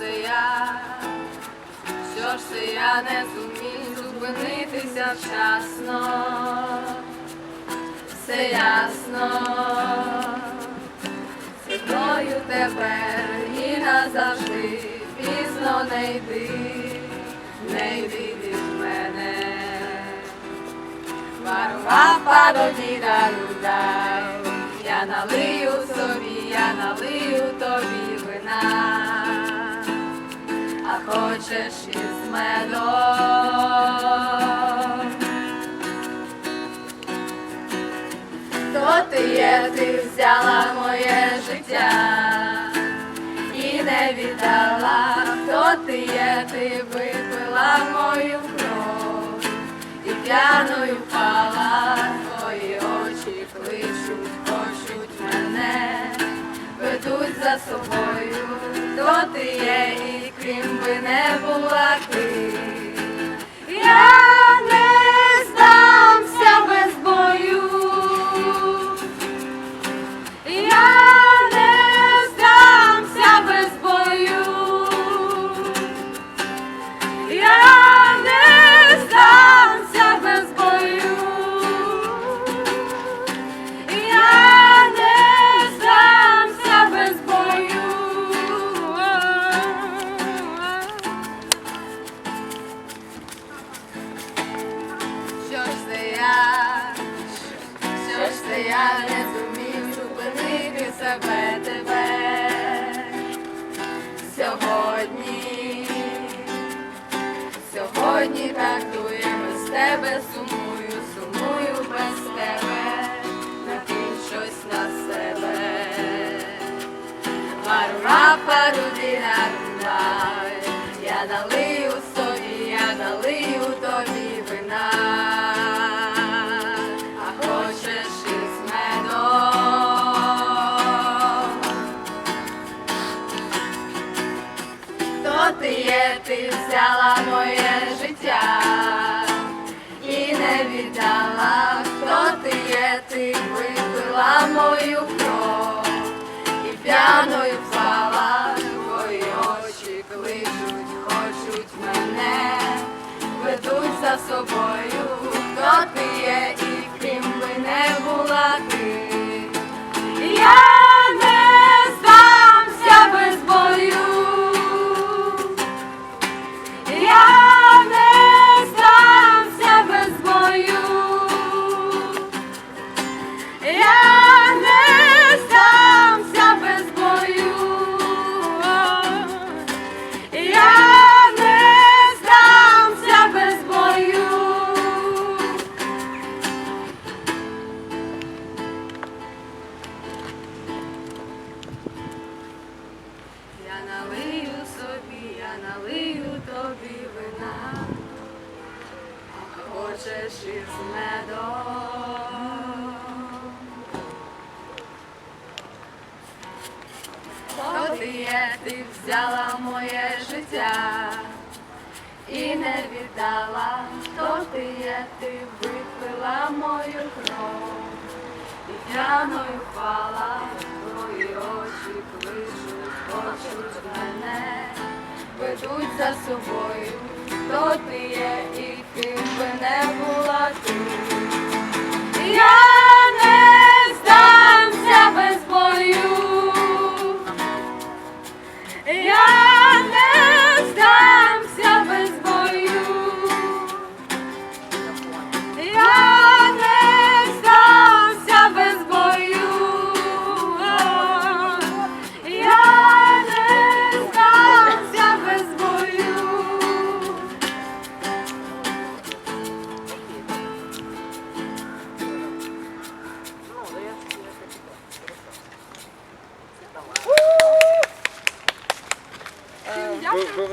це я, що ж це я не зумів зупинитися вчасно, все ясно, з тобою тепер і назавжди пізно не йди, не йди від мене. Парова пародіда рудай, я налию собі, хочеш із медом. Хто ти є, ти взяла моє життя і не віддала, хто ти є, ти випила мою кров і п'яною впала, твої очі кличуть, хочуть мене, ведуть за собою, хто ти є, крім би не була я не зумів зупинити себе тебе. Сьогодні, сьогодні трактує без тебе, сумую, сумую без тебе, накинь щось на себе. Марура парудіна рубай, я налию Ти є, ти взяла моє життя. І не віддала, хто ти є, ти випила мою кров. І п'яною впала, твої очі кличуть, хочуть мене, ведуть за собою, хто ти є, хочеш із медом. Хто ти є, ти взяла моє життя і не віддала, хто ти є, ти випила мою кров. І п'яною впала, твої очі кличуть, хочуть мене, ведуть за собою, хто ти